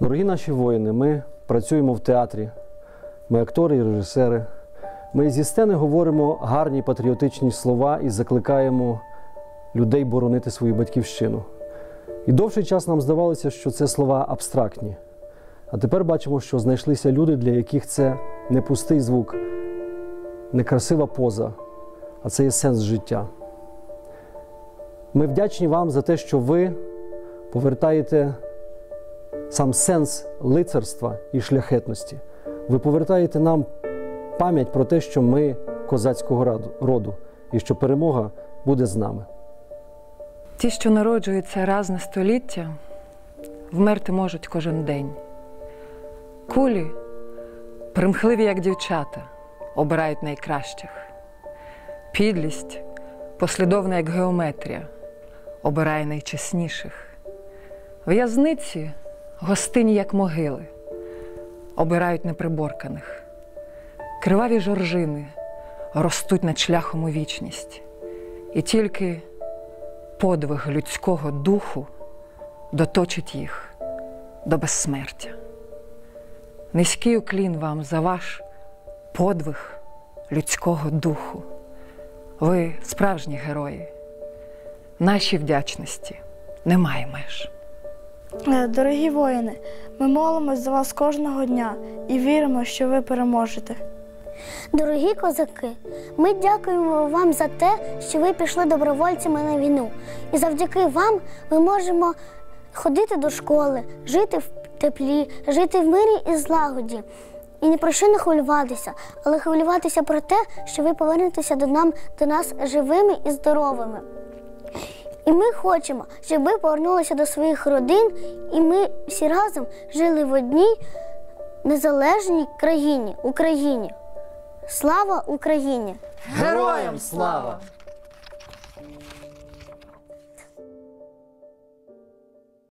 Дорогі наші воїни, ми працюємо в театрі, ми актори і режисери. Ми зі сцени говоримо гарні патріотичні слова і закликаємо людей боронити свою батьківщину. І довший час нам здавалося, що це слова абстрактні. А тепер бачимо, що знайшлися люди, для яких це не пустий звук, не красива поза, а це є сенс життя. Ми вдячні вам за те, що ви повертаєте сам сенс лицарства і шляхетності. Ви повертаєте нам пам'ять про те, що ми козацького роду і що перемога буде з нами. Ті, що народжуються раз на століття, вмерти можуть кожен день. Кулі, примхливі, як дівчата, обирають найкращих. Підлість, послідовна, як геометрія, обирає найчесніших. В'язниці гостині, як могили, обирають неприборканих. Криваві жоржини ростуть над шляхом у вічність. І тільки подвиг людського духу доточить їх до безсмертя. Низький уклін вам за ваш подвиг людського духу. Ви справжні герої. Нашій вдячності немає меж. Дорогі воїни, ми молимось за вас кожного дня і віримо, що ви переможете. Дорогі козаки, ми дякуємо вам за те, що ви пішли добровольцями на війну. І завдяки вам ми можемо ходити до школи, жити в теплі, жити в мирі і злагоді. І ні про що не хвилюватися, але хвилюватися про те, що ви повернетеся до, нам, до нас живими і здоровими. І ми хочемо, щоб ви повернулися до своїх родин, і ми всі разом жили в одній незалежній країні Україні. Слава Україні! Героям слава!